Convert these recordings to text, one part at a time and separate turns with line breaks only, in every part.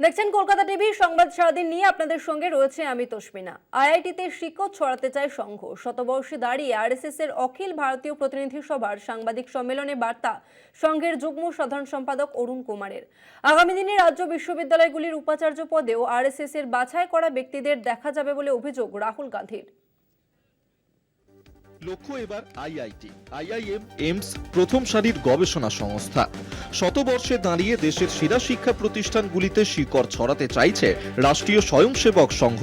দেখছেন কলকাতা টিভি, সংবাদ সারাদিন নিয়ে আপনাদের সঙ্গে রয়েছে আমি তসমিনা। আইআইটিতে শিকড় ছড়াতে চায় সংঘ। শতবর্ষে দাঁড়িয়ে আরএসএস এর অখিল ভারতীয় প্রতিনিধি সভার সাংবাদিক সম্মেলনে বার্তা সংঘের যুগ্ম সাধারণ সম্পাদক অরুণ কুমারের। আগামী দিনে রাজ্য বিশ্ববিদ্যালয়গুলির উপাচার্য পদেও আরএসএস এর বাছাই করা ব্যক্তিদের দেখা যাবে বলে অভিযোগ রাহুল গান্ধীর।
লক্ষ্য এবার আইআইটি। আইআইএম এইমস প্রথম সারির গবেষণা সংস্থা। শতবর্ষে দাঁড়িয়ে দেশের সেরা শিক্ষা প্রতিষ্ঠানগুলিতে শিকড় ছড়াতে চাইছে রাষ্ট্রীয় স্বয়ংসেবক সংঘ।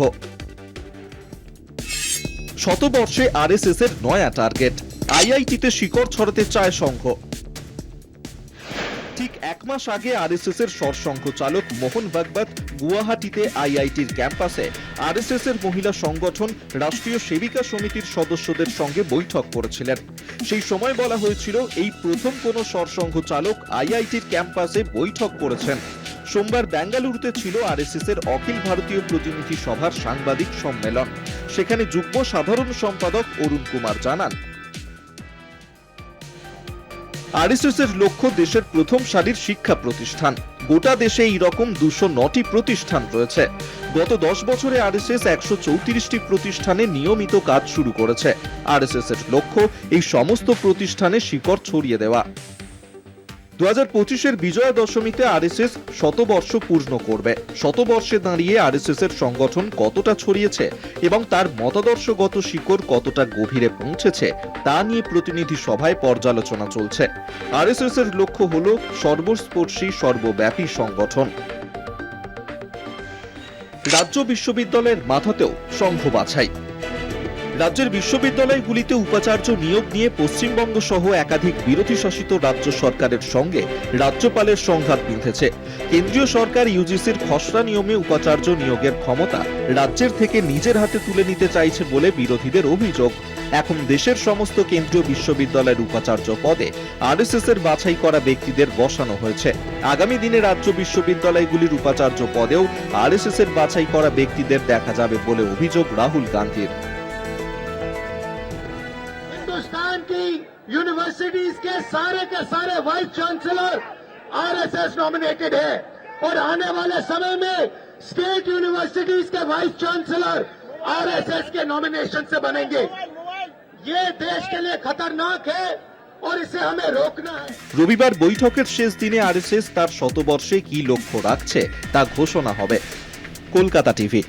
শতবর্ষে আরএসএস এর নয়া টার্গেট, আইআইটিতে শিকড় ছড়াতে চায় সংঘ। ঠিক এক মাস আগে আরএসএস এর সরসংঘ চালক মোহন ভাগবত গুয়াহাটিতে আইআইটির ক্যাম্পাসে আরএসএস এর মহিলা সংগঠন রাষ্ট্রীয় সেবিকা সমিতির সদস্যদের সঙ্গে বৈঠক করেছিলেন। সেই সময় বলা হয়েছিল, এই প্রথম কোনো সরসংঘ চালক আইআইটির ক্যাম্পাসে বৈঠক করেছেন। সোমবার বেঙ্গালুরুতে ছিল আরএসএস এর অখিল ভারতীয় প্রতিনিধি সভার সাংবাদিক সম্মেলন। সেখানে যুগ্ম সাধারণ সম্পাদক অরুণ কুমার জানান আরএসএস এর লক্ষ্য দেশের প্রথম সারির শিক্ষা প্রতিষ্ঠান। গোটা দেশে এই রকম দুশো নটি প্রতিষ্ঠান রয়েছে। গত দশ বছরে আরএসএস একশো চৌত্রিশটি প্রতিষ্ঠানে নিয়মিত কাজ শুরু করেছে। আরএসএস এর লক্ষ্য এই সমস্ত প্রতিষ্ঠানে শিকড় ছড়িয়ে দেওয়া। দু হাজার বিজয়া দশমীতে আরএসএস শতবর্ষ পূর্ণ করবে। শতবর্ষে দাঁড়িয়ে আরএসএস এর সংগঠন কতটা ছড়িয়েছে এবং তার মতাদর্শগত শিকড় কতটা গভীরে পৌঁছেছে, তা নিয়ে প্রতিনিধি সভায় পর্যালোচনা চলছে। আরএসএস এর লক্ষ্য হল সর্বস্পর্শী, সর্বব্যাপী সংগঠন। রাজ্য বিশ্ববিদ্যালয়ের মাথাতেও সংঘ বাছাই। রাজ্যের বিশ্ববিদ্যালয়গুলিতে উপাচার্য নিয়োগ নিয়ে পশ্চিমবঙ্গ সহ একাধিক বিরোধী শাসিত রাজ্য সরকারের সঙ্গে রাজ্যপালের সংঘাত বিঁধেছে। কেন্দ্রীয় সরকার ইউজিসির খসড়া নিয়মে উপাচার্য নিয়োগের ক্ষমতা রাজ্যের থেকে নিজের হাতে তুলে নিতে চাইছে বলে বিরোধীদের অভিযোগ। এখন দেশের সমস্ত কেন্দ্রীয় বিশ্ববিদ্যালয়ের উপাচার্য পদে আরএসএস এর বাছাই করা ব্যক্তিদের বসানো হয়েছে। আগামী দিনে রাজ্য বিশ্ববিদ্যালয়গুলির উপাচার্য পদেও আরএসএস এর বাছাই করা ব্যক্তিদের দেখা যাবে বলে অভিযোগ রাহুল গান্ধীর।
यूनिवर्सिटीज के सारे के सारे वाइस चांसलर आरएसएस नॉमिनेटेड है और आने वाले समय में स्टेट यूनिवर्सिटीज के वाइस चांसलर आरएसएस के नॉमिनेशन से बनेंगे ये देश के लिए खतरनाक है और इसे हमें रोकना है
রবিবার বৈঠকের শেষ দিনে আরএসএস তার শতবর্ষে কি লক্ষ্য রাখছে তা ঘোষণা হবে কলকাতা টিভি